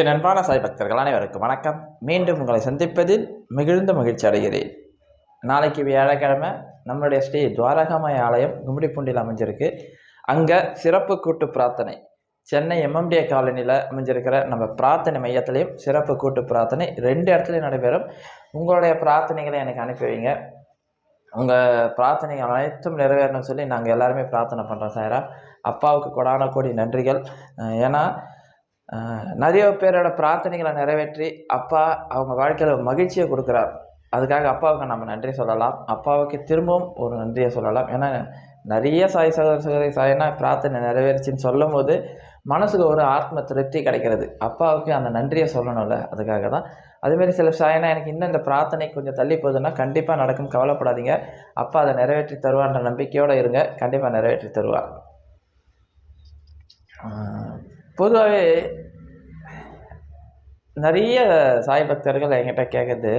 என் அன்பான சாய் பக்தர்கள் அனைவருக்கும் வணக்கம். மீண்டும் உங்களை சந்திப்பதில் மிகுந்த மகிழ்ச்சி அடைகிறேன். நாளைக்கு வியாழக்கிழமை நம்மளுடைய ஸ்ரீ துவாரகாமய ஆலயம் கும்படிப்பூண்டில் அமைஞ்சிருக்கு. அங்கே சிறப்பு கூட்டு பிரார்த்தனை. சென்னை எம்எம்டிஏ காலனியில் அமைஞ்சிருக்கிற நம்ம பிரார்த்தனை மையத்திலையும் சிறப்பு கூட்டு பிரார்த்தனை ரெண்டு இடத்துலையும் நடைபெறும். உங்களுடைய பிரார்த்தனைகளை எனக்கு அனுப்பி வைங்க. உங்கள் பிரார்த்தனைகள் அனைத்தும் நிறைவேறணும்னு சொல்லி நாங்கள் எல்லாருமே பிரார்த்தனை பண்ணுறோம் சாயரா. அப்பாவுக்கு கொடான கோடி நன்றிகள். ஏன்னா நிறைய பேரோட பிரார்த்தனைகளை நிறைவேற்றி அப்பா அவங்க வாழ்க்கையில் மகிழ்ச்சியை கொடுக்குறார். அதுக்காக அப்பாவுக்கு நம்ம நன்றி சொல்லலாம். அப்பாவுக்கு திரும்பவும் ஒரு நன்றியை சொல்லலாம். ஏன்னா நிறைய சாய் சகோதர சகோதரி சாயினா பிரார்த்தனை நிறைவேறிச்சின்னு சொல்லும் போது மனசுக்கு ஒரு ஆத்ம திருப்தி கிடைக்கிறது. அப்பாவுக்கு அந்த நன்றியை சொல்லணும்ல அதுக்காக தான். அதுமாரி சில சாயினா எனக்கு இன்னும் இந்த பிரார்த்தனை கொஞ்சம் தள்ளி போகுதுன்னா கண்டிப்பாக நடக்கும். கவலைப்படாதீங்க. அப்பா அதை நிறைவேற்றி தருவான்ற நம்பிக்கையோடு இருங்க. கண்டிப்பாக நிறைவேற்றி தருவார். பொதுவாகவே நிறைய சாய் பக்தர்கள் என்கிட்ட கேட்குறது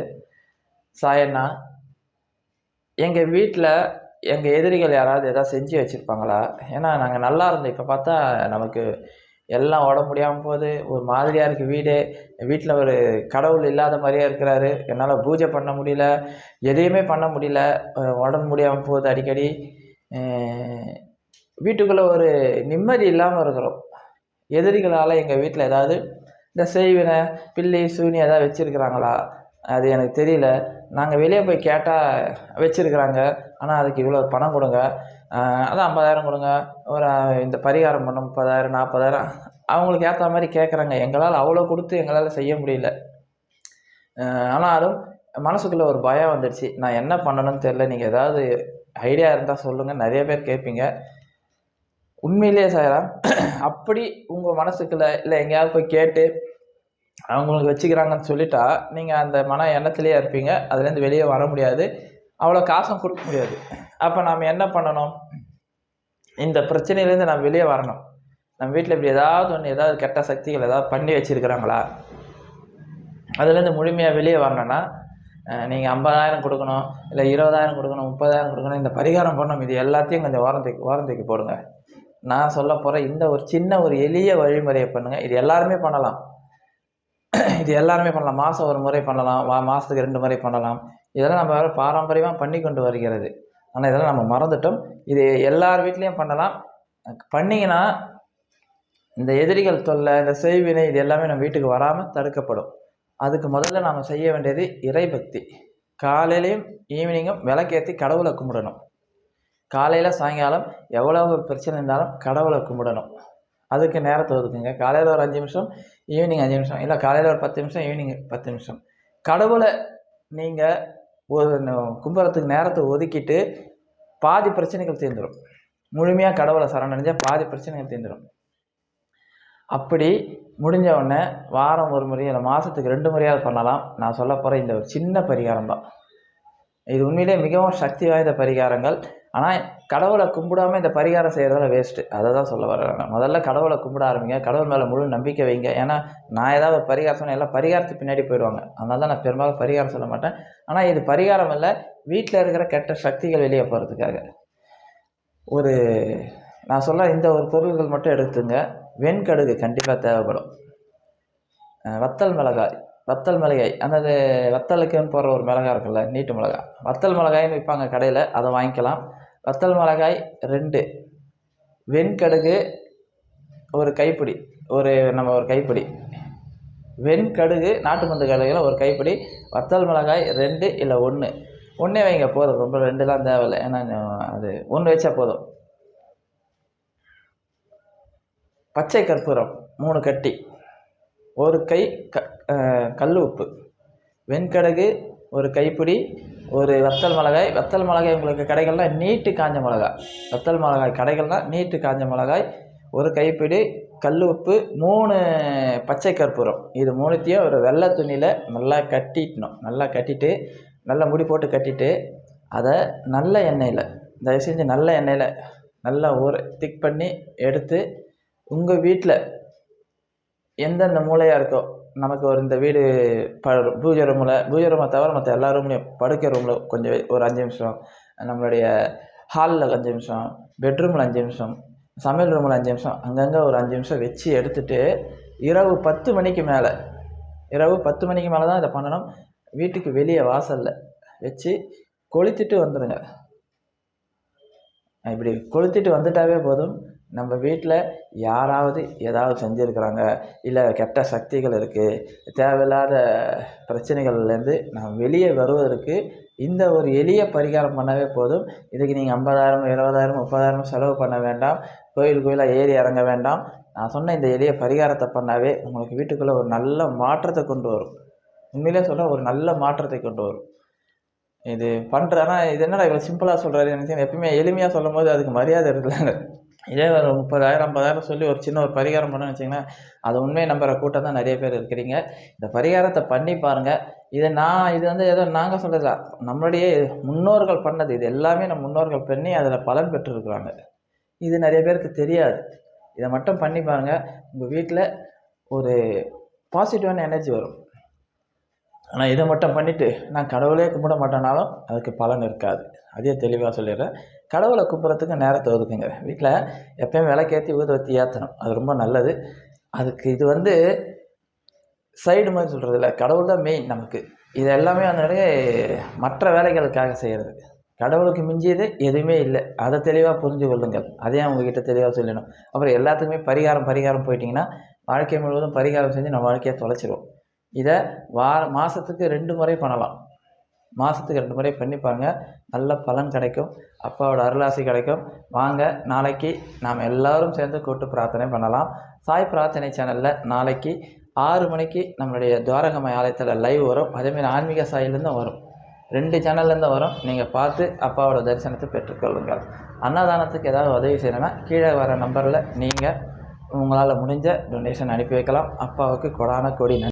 சாயண்ணா எங்கள் வீட்டில் எங்கள் எதிரிகள் யாராவது எதாவது செஞ்சு வச்சுருப்பாங்களா? ஏன்னா நாங்கள் நல்லா இருந்தோம். இப்போ பார்த்தா நமக்கு எல்லாம் உடம்பு முடியாமல் போகுது. ஒரு மாதிரியாக இருக்குது வீடு. வீட்டில் ஒரு கடவுள் இல்லாத மாதிரியே இருக்கிறாரு. என்னால் பூஜை பண்ண முடியல. எதையுமே பண்ண முடியல. உடம்பு முடியாமல் போகுது அடிக்கடி. வீட்டுக்குள்ளே ஒரு நிம்மதி இல்லாமல் இருக்கிறோம் எதிரிகளால் எங்கள் வீட்டில் ஏதாவது இந்த செய்வினை பில்லி சூனி ஏதாவது வச்சுருக்குறாங்களா? அது எனக்கு தெரியல. நாங்கள் வெளியே போய் கேட்டால் வச்சுருக்குறாங்க. ஆனால் அதுக்கு இவ்வளோ பணம் கொடுங்க. அதான் ஐம்பதாயிரம் கொடுங்க. ஒரு இந்த பரிகாரம் பண்ண முப்பதாயிரம் நாற்பதாயிரம் அவங்களுக்கு ஏற்ற மாதிரி கேட்குறாங்க எங்களால் அவ்வளோ கொடுத்து எங்களால் செய்ய முடியல. ஆனாலும் மனசுக்குள்ளே ஒரு பயம் வந்துடுச்சு. நான் என்ன பண்ணணும்னு தெரில நீங்கள் ஏதாவது ஐடியா இருந்தால் சொல்லுங்கள் நிறைய பேர் கேட்பீங்க உண்மையிலேயே சாயராம் அப்படி உங்கள் மனசுக்குள்ள இல்லை எங்கேயாவது போய் கேட்டு அவங்களுக்கு வச்சுக்கிறாங்கன்னு சொல்லிட்டா நீங்கள் அந்த மன எண்ணத்துலேயே இருப்பீங்க. அதுலேருந்து வெளியே வர முடியாது. அவ்வளோ காசும் கொடுக்க முடியாது. அப்போ நாம் என்ன பண்ணணும்? இந்த பிரச்சனையிலேருந்து நாம் வெளியே வரணும். நம்ம வீட்டில் இப்படி ஏதாவது ஒன்று ஏதாவது கெட்ட சக்திகள் ஏதாவது பண்ணி வச்சுருக்கிறாங்களா? அதுலேருந்து முழுமையாக வெளியே வரணும்னா நீங்கள் ஐம்பதாயிரம் கொடுக்கணும் இல்லை இருபதாயிரம் கொடுக்கணும் முப்பதாயிரம் கொடுக்கணும் இந்த பரிகாரம் பண்ணணும் இது எல்லாத்தையும் கொஞ்சம் ஓரந்தைக்கு ஓரந்தைக்கு போடுங்க. நான் சொல்ல போகிற இந்த ஒரு சின்ன ஒரு எளிய வழிமுறையை பண்ணுங்கள் இது எல்லாருமே பண்ணலாம். இது எல்லாருமே பண்ணலாம். மாதம் ஒரு முறை பண்ணலாம். வா மாதத்துக்கு ரெண்டு முறை பண்ணலாம். இதெல்லாம் நம்ம பாரம்பரியமாக பண்ணி கொண்டு வருகிறது. ஆனால் இதெல்லாம் நம்ம மறந்துட்டோம். இது எல்லார் வீட்லேயும் பண்ணலாம். பண்ணிங்கன்னா இந்த எதிரிகள் தொல்லை இந்த செய்வினை இது எல்லாமே நம்ம வீட்டுக்கு வராமல் தடுக்கப்படும். அதுக்கு முதல்ல நாம் செய்ய வேண்டியது இறைபக்தி. காலையிலையும் ஈவினிங்கும் விளக்கேற்றி கடவுளை கும்பிடணும். காலையில் சாயங்காலம் எவ்வளவு பிரச்சனை இருந்தாலும் கடவுளை கும்பிடணும். அதுக்கு நேரத்தை ஒதுக்குங்க. காலையில் ஒரு அஞ்சு நிமிஷம் ஈவினிங் அஞ்சு நிமிஷம். இல்லை காலையில் ஒரு பத்து நிமிஷம் ஈவினிங் பத்து நிமிஷம். கடவுளை நீங்கள் ஒரு கும்பிட்றதுக்கு நேரத்தை ஒதுக்கிட்டு பாதி பிரச்சனைகள் தீர்ந்துடும் முழுமையாக கடவுளை சரணடைஞ்சால் பாதி பிரச்சனைகள் தீர்ந்துடும் அப்படி முடிஞ்ச உடனே வாரம் ஒரு முறை இல்லை மாதத்துக்கு ரெண்டு முறையாவது பண்ணலாம். நான் சொல்ல போகிற இந்த ஒரு சின்ன பரிகாரம் தான் இது உண்மையிலே மிகவும் சக்தி வாய்ந்த பரிகாரங்கள். ஆனால் கடவுளை கும்பிடாம இந்த பரிகாரம் செய்கிறதால வேஸ்ட்டு அதை தான் சொல்ல வரேன் நான். முதல்ல கடவுளை கும்பிட ஆரம்பிங்க. கடவுள் மேலே முழு நம்பிக்கை வைங்க. ஏன்னா நான் ஏதாவது ஒரு பரிகாரம் சொன்னேன் எல்லாம் பரிகாரத்துக்கு பின்னாடி போயிடுவாங்க. அதனால தான் நான் பெரும்பாலும் பரிகாரம் சொல்ல மாட்டேன். ஆனால் இது பரிகாரம் இல்லை வீட்டில் இருக்கிற கெட்ட சக்திகள் வெளியே போகிறதுக்காக ஒரு நான் சொல்ல இந்த ஒரு பொருள்கள் மட்டும் எடுத்துங்க. வெண்கடுகு கண்டிப்பாக தேவைப்படும். வத்தல் மிளகாய் வத்தல் மிளகாய். அந்த வத்தலுக்குன்னு போடுற ஒரு மிளகாய் இருக்குல்ல நீட்டு மிளகாய். வத்தல் மிளகாய்னு விற்பாங்க கடையில். அதை வாங்கிக்கலாம். வத்தல் மிளகாய் ரெண்டு வெண்கடுகு ஒரு கைப்பிடி ஒரு நம்ம ஒரு கைப்பிடி. வெண்கடுகு நாட்டு மருந்து கடுகுல ஒரு கைப்பிடி வத்தல் மிளகாய் ரெண்டு இல்லை ஒன்று ஒன்றே வைங்க போதும். ரொம்ப ரெண்டுலாம் தேவையில்லை. ஏன்னா அது ஒன்று வச்சா போதும். பச்சை கற்பூரம் மூணு கட்டி. ஒரு கை க கல் உப்பு. வெண்கடுகு ஒரு கைப்பிடி ஒரு வத்தல் மிளகாய். வத்தல் மிளகாய் உங்களுக்கு கடைகள்லாம் நீட்டு காஞ்ச மிளகாய். வத்தல் மிளகாய் கடைகள்லாம் நீட்டு காஞ்ச மிளகாய். ஒரு கைப்பிடி கல் உப்பு மூணு பச்சை கற்பூரம். இது மூணுத்தையும் ஒரு வெள்ளை துணியில் நல்லா கட்டிடணும் நல்லா கட்டிட்டு நல்லா முடி போட்டு கட்டிட்டு அதை நல்ல எண்ணெயில் தயவு செஞ்சு நல்ல எண்ணெயில் நல்லா ஊற திக் பண்ணி எடுத்து உங்கள் வீட்டில் எந்தெந்த மூலையாக இருக்கோ நமக்கு ஒரு இந்த வீடு ப பூஜை ரூமில் பூஜை ரூமை தவிர மற்ற எல்லா ரூம்லேயும் படுக்கை ரூமில் கொஞ்சம் ஒரு அஞ்சு நிமிஷம். நம்மளுடைய ஹாலில் அஞ்சு நிமிஷம் பெட்ரூமில் அஞ்சு நிமிஷம் சமையல் ரூமில் அஞ்சு நிமிஷம் அங்கங்கே ஒரு அஞ்சு நிமிஷம் வச்சு எடுத்துகிட்டு இரவு பத்து மணிக்கு மேலே இரவு பத்து மணிக்கு மேலே தான் இதை பண்ணணும். வீட்டுக்கு வெளியே வாசலில் வச்சு கொளுத்திட்டு வந்துடுங்க இப்படி கொளுத்திட்டு வந்துட்டாவே போதும். நம்ம வீட்டில் யாராவது ஏதாவது செஞ்சுருக்குறாங்க இல்லை கெட்ட சக்திகள் இருக்குது தேவையில்லாத பிரச்சனைகள்லேருந்து நாம் வெளியே வருவதற்கு இந்த ஒரு எளிய பரிகாரம் பண்ணவே போதும். இதுக்கு நீங்கள் ஐம்பதாயிரம் இருபதாயிரம் முப்பதாயிரம் செலவு பண்ண வேண்டாம். கோயில் கோயிலாக ஏறி இறங்க வேண்டாம். நான் சொன்ன இந்த எளிய பரிகாரத்தை பண்ணாவே உங்களுக்கு வீட்டுக்குள்ளே ஒரு நல்ல மாற்றத்தை கொண்டு வரும். உண்மையிலே சொல்ல ஒரு நல்ல மாற்றத்தை கொண்டு வரும். இது பண்ணுறேன்னா இது என்னடா இவ்வளோ சிம்பிளாக சொல்கிறாரு எனக்கு எப்பயுமே எளிமையாக சொல்லும் போது அதுக்கு மரியாதை இருக்குல்ல இதே ஒரு முப்பதாயிரம் ஐம்பதாயிரம் சொல்லி ஒரு சின்ன ஒரு பரிகாரம் பண்ணணும்னு வச்சிங்கன்னா அது உண்மையை நம்புகிற கூட்டம் தான் நிறைய பேர் இருக்கிறீங்க. இந்த பரிகாரத்தை பண்ணி பாருங்கள் இதை நான் இது வந்து ஏதோ நாங்கள் சொல்கிறதா நம்மளுடைய முன்னோர்கள் பண்ணது இது எல்லாமே நம்ம முன்னோர்கள் பண்ணி அதில் பலன் பெற்றிருக்கிறாங்க. இது நிறைய பேருக்கு தெரியாது. இதை மட்டும் பண்ணி பாருங்கள் உங்கள் வீட்டில் ஒரு பாசிட்டிவான எனர்ஜி வரும். ஆனால் இதை மட்டும் பண்ணிவிட்டு நான் கடவுளே கும்பிட மாட்டேனாலும் அதுக்கு பலன் இருக்காது. அதே தெளிவாக சொல்லிடுறேன். கடவுளை கும்பிட்றதுக்கு நேரத்தை ஒதுக்குங்க வீட்டில் எப்பயும் விளக்கேற்றி ஊதுவத்தி ஏற்றணும் அது ரொம்ப நல்லது. அதுக்கு இது வந்து சைடு மாதிரி சொல்கிறது இல்லை கடவுள் தான் மெயின் நமக்கு. இது எல்லாமே வந்து மற்ற வேலைகளுக்காக செய்கிறது கடவுளுக்கு மிஞ்சியது எதுவுமே இல்லை. அதை தெளிவாக புரிஞ்சு கொள்ளுங்கள். அதையும் அவங்கக்கிட்ட தெளிவாக சொல்லணும் அப்புறம் எல்லாத்துக்குமே பரிகாரம் பரிகாரம் போயிட்டிங்கன்னா வாழ்க்கை முழுவதும் பரிகாரம் செஞ்சு நம்ம வாழ்க்கையை தொலைச்சிடுவோம் இதை வார மாதத்துக்கு ரெண்டு முறை பண்ணலாம். மாதத்துக்கு ரெண்டு முறை பண்ணி பாருங்கள் நல்ல பலன் கிடைக்கும். அப்பாவோட அருளாசி கிடைக்கும். வாங்க நாளைக்கு நாம் எல்லோரும் சேர்ந்து கூட்டு பிரார்த்தனை பண்ணலாம். சாய் பிரார்த்தனை சேனலில் நாளைக்கு ஆறு மணிக்கு நம்மளுடைய துவாரகமய ஆலயத்தில் லைவ் வரும். அதேமாதிரி ஆன்மீக சாயிலேருந்து வரும். ரெண்டு சேனல்லேருந்து வரும். நீங்கள் பார்த்து அப்பாவோட தரிசனத்தை பெற்றுக்கொள்ளுங்கள். அன்னதானத்துக்கு ஏதாவது உதவி செய்யணும்னா கீழே வர நம்பரில் நீங்கள் உங்களால் முடிஞ்ச டொனேஷன் அனுப்பி வைக்கலாம். அப்பாவுக்கு கொடான கொடி